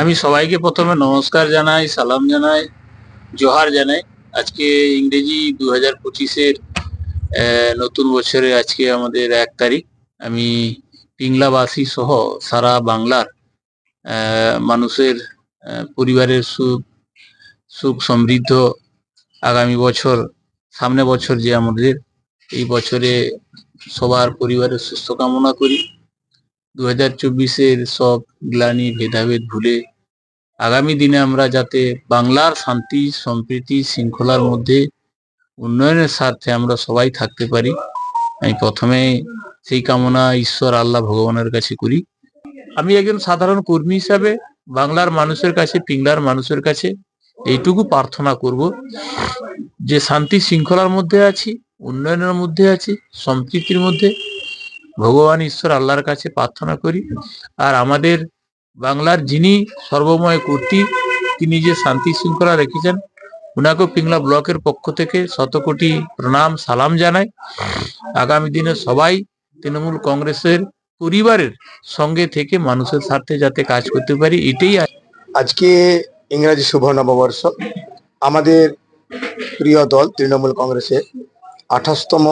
আমি সবাইকে প্রথমে নমস্কার জানাই, সালাম জানাই, জোহার জানাই। আজকে ইংরেজি দু হাজার পঁচিশের নতুন বছরে আজকে আমাদের এক তারিখ। আমি পিংলাবাসী সহ সারা বাংলার মানুষের পরিবারের সুখ সুখ সমৃদ্ধ আগামী বছর, সামনে বছর যে আমাদের এই বছরে সবার পরিবারের সুস্থ কামনা করি। দু হাজার চব্বিশের সব গ্লানি ভেদাভেদ ভুলে আগামী দিনে আমরা যাতে বাংলার শান্তি, সম্প্রীতি, শৃঙ্খলার মধ্যে উন্নয়নের স্বার্থে আমরা সবাই থাকতে পারি, আমি প্রথমে সেই কামনা ঈশ্বর আল্লাহ ভগবানের কাছে করি। আমি একজন সাধারণ কর্মী হিসাবে বাংলার মানুষের কাছে, পিংলার মানুষের কাছে এইটুকু প্রার্থনা করব যে শান্তি শৃঙ্খলার মধ্যে আছি, উন্নয়নের মধ্যে আছি, সম্প্রীতির মধ্যে ভগবান ঈশ্বর আল্লাহর কাছে প্রার্থনা করি। আর আমাদের বাংলার যিনি সর্বময় কর্তৃ, তিনি যে শান্তি শৃঙ্খলা রেখেছেন, উনাকেও পিংলা ব্লকের পক্ষ থেকে শত কোটি প্রণাম, সালাম জানাই। আগামী দিনে সবাই তৃণমূল কংগ্রেসের পরিবারের সঙ্গে থেকে মানুষের স্বার্থে যাতে কাজ করতে পারি, এটাই আজকে ইংরাজি শুভ নববর্ষ আমাদের প্রিয় দল তৃণমূল কংগ্রেসের আঠাশতম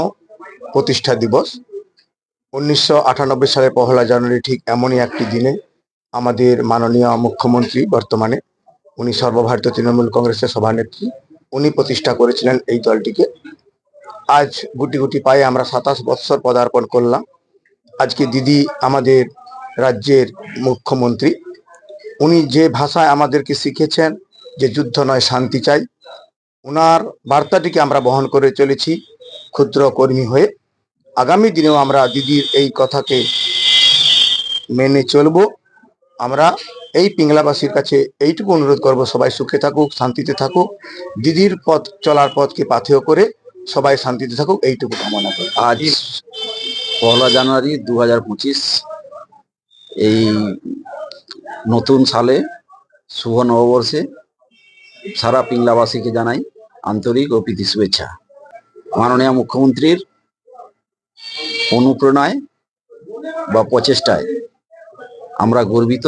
প্রতিষ্ঠা দিবস। উনিশশো সালের পহেলা জানুয়ারি ঠিক এমনই একটি দিনে আমাদের মাননীয় মুখ্যমন্ত্রী বর্তমানে, উনি সর্বভারতীয় তৃণমূল কংগ্রেসের সভানেত্রী, উনি প্রতিষ্ঠা করেছিলেন এই দলটিকে। আজ গুটি গুটি পায়ে আমরা সাতাশ বৎসর পদার্পণ করলাম। আজকে দিদি আমাদের রাজ্যের মুখ্যমন্ত্রী। উনি যে ভাষায় আমাদেরকে শিখেছেন যে যুদ্ধ নয়, শান্তি চাই ওনার বার্তাটিকে আমরা বহন করে চলেছি ক্ষুদ্র কর্মী হয়ে। আগামী দিনেও আমরা দিদির এই কথাকে মেনে চলবো। আমরা এই পিংলাবাসীর কাছে এইটুকু অনুরোধ করব, সবাই সুখে থাকুক, শান্তিতে থাকুক। দিদির পথ, চলার পথকে পাথেয় করে সবাই শান্তিতে থাকুক, এইটুকু কামনা করি। আজ পয়লা জানুয়ারি দু হাজার পঁচিশ, এই নতুন সালে শুভ নববর্ষে সারা পিংলাবাসীকে জানাই আন্তরিক ও প্রীতি শুভেচ্ছা। মাননীয় মুখ্যমন্ত্রীর অনুপ্রেরণায় বা প্রচেষ্টায় আমরা গর্বিত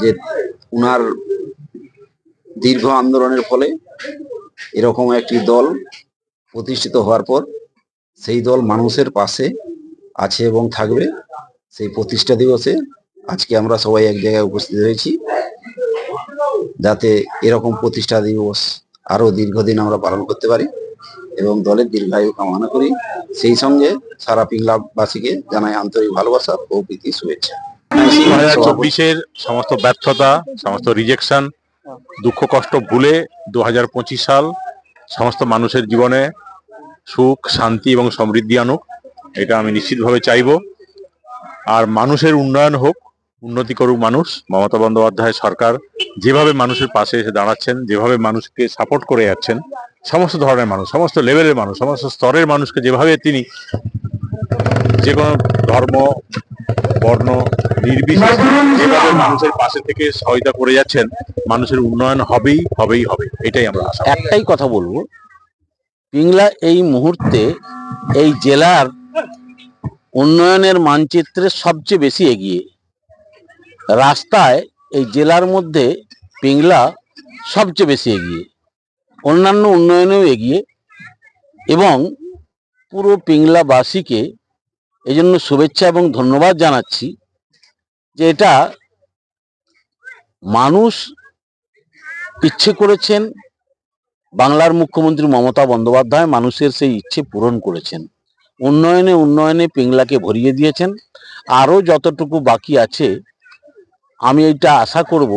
যে উনার দীর্ঘ আন্দোলনের ফলে এরকম একটি দল প্রতিষ্ঠিত হওয়ার পর সেই দল মানুষের পাশে আছে এবং থাকবে। সেই প্রতিষ্ঠা দিবসে আজকে আমরা সবাই এক জায়গায় উপস্থিত হয়েছি যাতে এরকম প্রতিষ্ঠা দিবস আরও দীর্ঘদিন আমরা পালন করতে পারি এবং দলের দীর্ঘায়ু কামনা করি। সেই সঙ্গে সারা পিংলাবাসীকে জানাই আন্তরিক ভালোবাসা ও প্রীতি শুভেচ্ছা। দু হাজার চব্বিশের সমস্ত ব্যর্থতা, সমস্ত রিজেকশন দুঃখ, কষ্ট ভুলে দু হাজার পঁচিশ সাল সমস্ত মানুষের জীবনে সুখ, শান্তি এবং সমৃদ্ধি আনুক, এটা আমি নিশ্চিতভাবে চাইব। আর মানুষের উন্নয়ন হোক, উন্নতি করুক মানুষ, মমতা বন্দ্যোপাধ্যায় সরকার যেভাবে মানুষের পাশে এসে দাঁড়াচ্ছেন, যেভাবে মানুষকে সাপোর্ট করে যাচ্ছেন সমস্ত ধরনের মানুষ, সমস্ত লেভেলের মানুষ, সমস্ত স্তরের মানুষকে যেভাবে তিনি যে কোনো ধর্ম, বর্ণ, নির্বিশেষে যেভাবে মানুষের পাশে থেকে সহায়তা করে যাচ্ছেন, মানুষের উন্নয়ন হবেই হবেই হবে এটাই আমরা একটাই কথা বলব, পিংলা এই মুহূর্তে এই জেলার উন্নয়নের মানচিত্রে সবচেয়ে বেশি এগিয়ে। রাস্তায় এই জেলার মধ্যে পিংলা সবচেয়ে বেশি এগিয়ে। অন্যান্য উন্নয়নেও এগিয়ে এবং পুরো পিংলাবাসীকে এই জন্য শুভেচ্ছা এবং ধন্যবাদ জানাচ্ছি যে এটা মানুষ ইচ্ছে করেছেন। বাংলার মুখ্যমন্ত্রী মমতা বন্দ্যোপাধ্যায় মানুষের সেই ইচ্ছে পূরণ করেছেন। উন্নয়নে উন্নয়নে পিংলাকে ভরিয়ে দিয়েছেন। আরও যতটুকু বাকি আছে, আমি এটা আশা করব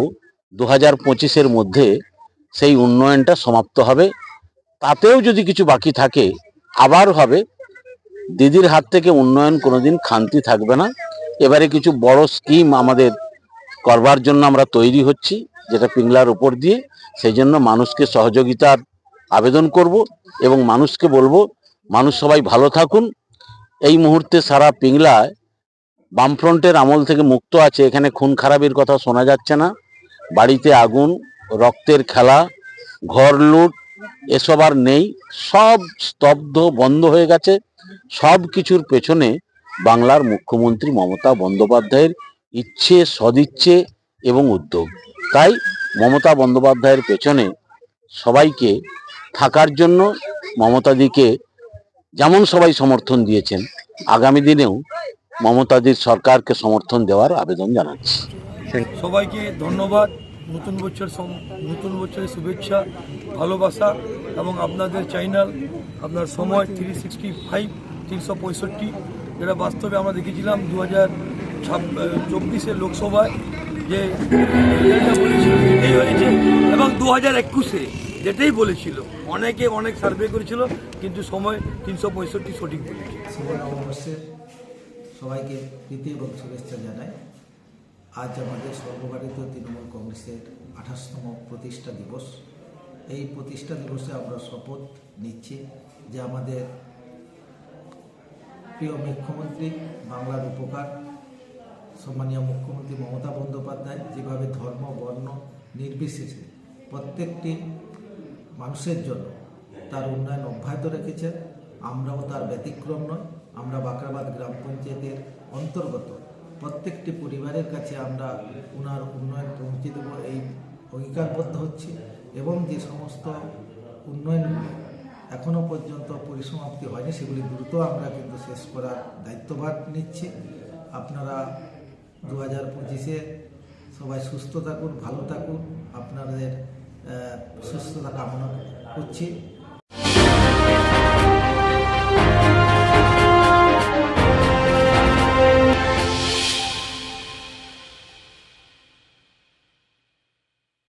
দু হাজার পঁচিশের মধ্যে সেই উন্নয়নটা সমাপ্ত হবে। তাতেও যদি কিছু বাকি থাকে, আবার হবে। দিদির হাত থেকে উন্নয়ন কোনোদিন খান্তি থাকবে না। এবারে কিছু বড় স্কিম আমাদের করবার জন্য আমরা তৈরি হচ্ছি, যেটা পিংলার উপর দিয়ে। সেই জন্য মানুষকে সহযোগিতার আবেদন করব এবং মানুষকে বলব, মানুষ সবাই ভালো থাকুন। এই মুহূর্তে সারা পিংলায় বামফ্রন্টের আমল থেকে মুক্ত আছে। এখানে খুন খারাপের কথা শোনা যাচ্ছে না। বাড়িতে আগুন রক্তের খেলা, ঘর লুট, এসব আর নেই। সব স্তব্ধ, বন্ধ হয়ে গেছে। সব কিছুর পেছনে বাংলার মুখ্যমন্ত্রী মমতা বন্দ্যোপাধ্যায়ের ইচ্ছে, সদিচ্ছে এবং উদ্যোগ। তাই মমতা বন্দ্যোপাধ্যায়ের পেছনে সবাইকে থাকার জন্য মমতাদিকে যেমন সবাই সমর্থন দিয়েছেন, আগামী দিনেও মমতাদির সরকারকে সমর্থন দেওয়ার আবেদন জানাচ্ছি। সবাইকে ধন্যবাদ। নতুন বছর নতুন বছরের শুভেচ্ছা, ভালোবাসা এবং আপনাদের চ্যানেল আপনার সময় থ্রি সিক্সটি ফাইভ তিনশো পঁয়ষট্টি, যেটা বাস্তবে আমরা দেখেছিলাম দু হাজার চব্বিশের লোকসভায় যে হয়েছে এবং দু হাজার একুশে যেটাই বলেছিল, অনেকে অনেক সার্ভে করেছিল, কিন্তু সময় তিনশো পঁয়ষট্টি সঠিক বলেছে। সবাইকে এবং শুভেচ্ছা জানাই। আজ আমাদের সর্বভারতীয় তৃণমূল কংগ্রেসের আঠাশতম প্রতিষ্ঠা দিবস। এই প্রতিষ্ঠা দিবসে আমরা শপথ নিচ্ছি যে আমাদের প্রিয় মুখ্যমন্ত্রী বাংলার উপকার, সম্মানীয় মুখ্যমন্ত্রী মমতা বন্দ্যোপাধ্যায় যেভাবে ধর্ম, বর্ণ নির্বিশেষে প্রত্যেকটি মানুষের জন্য তার উন্নয়ন অব্যাহত রেখেছেন, আমরাও তার ব্যতিক্রম নয় আমরা বাঁকড়াবাদ গ্রাম পঞ্চায়েতের অন্তর্গত প্রত্যেকটি পরিবারের কাছে আমরা উনার উন্নয়ন পৌঁছে দেব এই অঙ্গীকারবদ্ধ হচ্ছি এবং যে সমস্ত উন্নয়নগুলি এখনও পর্যন্ত পরিসমাপ্তি হয়নি, সেগুলি দ্রুত আমরা কিন্তু শেষ করার দায়িত্বভার নিচ্ছি। আপনারা দু হাজার পঁচিশে সবাই সুস্থ থাকুন, ভালো থাকুন, আপনাদের সুস্থতা কামনা করছি।